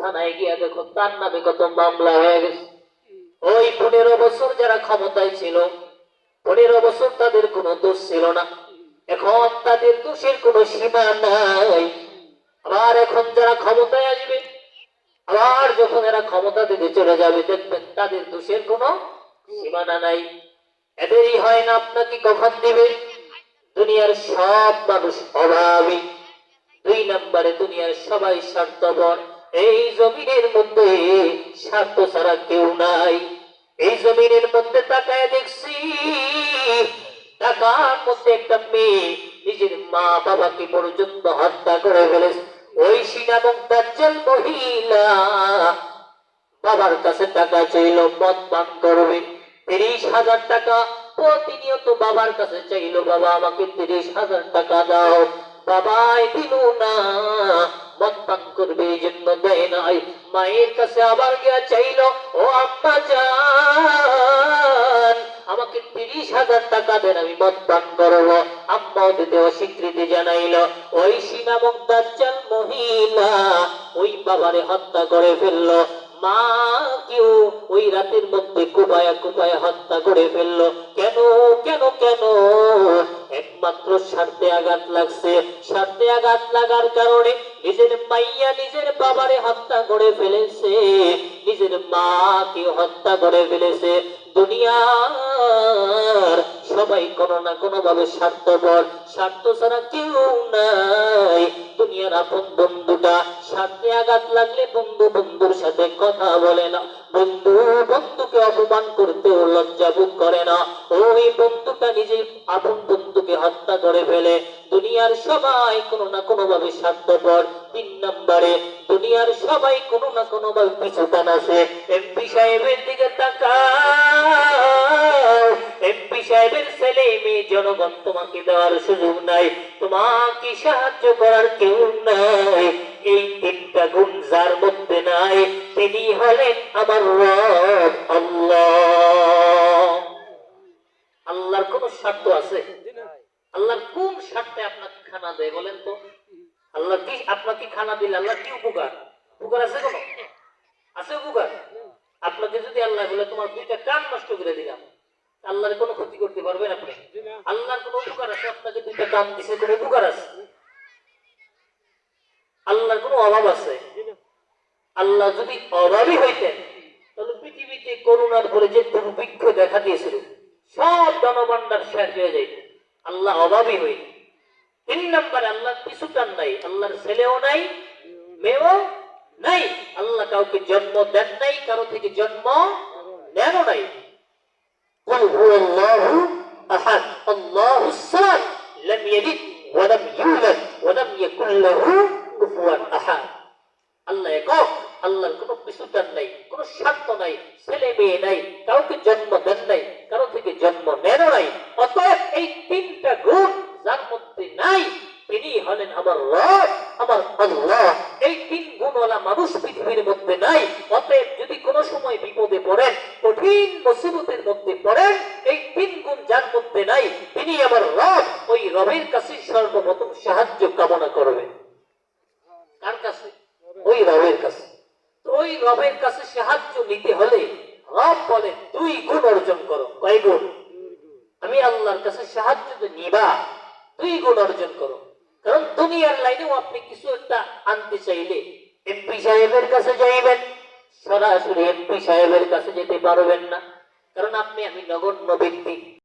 থানায় গিয়া দেখো তার নামে কত মামলা হয়ে গেছে। ওই পনেরো বছর যারা ক্ষমতায় ছিল, পনেরো বছর তাদের কোনো দোষ ছিল না। এখন তাদের দোষের কোনো সীমা নাই। আবার এখন যারা ক্ষমতায় আসবে, আবার যখন এরা ক্ষমতা থেকে চলে যাবে, দেখবেন তাদের দোষের কোনো সীমানা নাই। এদেরই হয় না, আপনাকে কখন দিবে? দুনিয়ার সব মানুষ অভাবী। দুই নম্বরে দুনিয়ার সবাই স্বার্থপর। এই জমিনের মধ্যে স্বার্থ ছাড়া কেউ নাই। এই জমিনের মধ্যে তাকায় দেখছি, টাকার মধ্যে একটা মেয়ে নিজের মা বাবাকে পর্যন্ত হত্যা করে ফেলেছে। ওই সিনা এবং দাজ্জাল মহিলা বাবার কাছে টাকা চাইল, মদ পান করবে। তিরিশ হাজার টাকা প্রতিনিয়ত বাবার কাছে চাইলো, বাবা, আমাকে তিরিশ হাজার টাকা দাও। বাবাই দিল না। পান করবে এই জন্য দেয় নাই মায়ের কাছে আবার গিয়া চাইলো, ও আম্মা যান আমাকে তিরিশ হাজার টাকা দেন, আমি মদ পান করব। আম্মাও দিতে অস্বীকৃতি জানাইলো, ওই সিনামক দাজ্জাল মহিলা ওই বাবারে হত্যা করে ফেলল। মা কেউ ওই রাতের মধ্যে কুপায়া কুপায়া হত্যা করে ফেলল। কেন কেন কেন? একমাত্র স্বার্থে আঘাত লাগছে। স্বার্থে আঘাত লাগার কারণে নিজের মাইয়া নিজের বাবারে হত্যা করে ফেলেছে। নিজের মাকে হত্যা করে ফেলেছে। দুনিয়ার সবাই কোনো না কোনো ভাবে স্বার্থপর। স্বার্থ ছাড়া কেউ নাই। দুনিয়ার আপন বন্ধুটা স্বার্থে আঘাত লাগলে বন্ধু বন্ধুর সাথে কথা বলে না। বন্ধু বন্ধুকে অপমান করতেও লজ্জা বোধ করে না। ওই বন্ধুটা নিজে আপন বন্ধুকে হত্যা করে ফেলে। দুনিয়ার সবাই কোনো না কোনো ভাবে স্বার্থপর। তিন নম্বরে, দুনিয়ার সবাই কোনো না কোনো ভাবে পিছু টান আছে এমপি সাহেবের দিকে তাকাও সাহেবের ছেলে, মেয়ে, জনগণ তোমাকে দেওয়ার সুযোগ নাই। তোমাকে সাহায্য করার কেউ নাই। এই তিনটা গুণ যার মধ্যে নাই, তিনি হলেন আমার আল্লাহর কোন স্বার্থ আছে? আল্লাহর কোন স্বার্থে আপনাকে খানা দেয় বলেন তো? আল্লাহ কি আপনাকে খানা দিলে আল্লাহ কি উপকার? উপকার আছে কোন? আছে উপকার? আপনাকে যদি আল্লাহ বলে, তোমার দুইটা কান নষ্ট করে দিলাম। আল্লাহর কোনো ক্ষতি করতে পারবেন আপনি। আল্লাহর কোনো উপকার আছে? আপনাকে দুইটা কান দিছে কোনো উপকার আছে? আল্লাহর কোনো অভাব আছে? আল্লাহ যদি অভাবী হইতেন তাহলে পৃথিবীতে করোনার পরে যে দুর্ভিক্ষ দেখা দিয়েছিল সব জনভান্ডার শেষ হয়ে যাইত। আল্লাহ অভাবী হই তিন নম্বরে আল্লাহ কিছুটার নাই। আল্লাহর ছেলেও নাই মেয়েও নাই। আল্লাহ কাউকে জন্ম দেন নাই কারও থেকে জন্ম নেনও নাই। الله الصمد لم يلد ولم يولد ولم يكن له كفوا أحد আল্লাহ একক আল্লাহর কোনো পিছুটান নাই কোনো স্বার্থ নাই ছেলে মেয়ে নাই কাউকে জন্ম দেন নাই কারো থেকে জন্ম নেন নাই অতএব এই তিনটা গুণ যার মধ্যে নাই তিনি হলেন আমার রব আমার আল্লাহ এই তিন গুণওয়ালা মানুষ পৃথিবীর মধ্যে নাই অতএব যদি কোনো সময় বিপদে পড়েন, কঠিন মুসিবতের মধ্যে পড়েন, এই তিন গুণ যার মধ্যে নাই, তিনি আমার রব, ওই রবের কাছে সর্বপ্রথম সাহায্য কামনা করবেন। কার কাছে? ওই রবের কাছে। ওই রবের কাছে সাহায্য নিতে হলে রব বলে দুই গুণ অর্জন করো। কয় গুণ? আমি আল্লাহর কাছে সাহায্য তো নিবা, দুই গুণ অর্জন করো। কারণ দুনিয়ার লাইনেও আপনি কিছু একটা আনতে চাইলে, এমপি সাহেবের কাছে যাইবেন সরাসরি এমপি সাহেবের কাছে যেতে পারবেন না। কারণ আপনি আমি নগণ্য ব্যক্তি।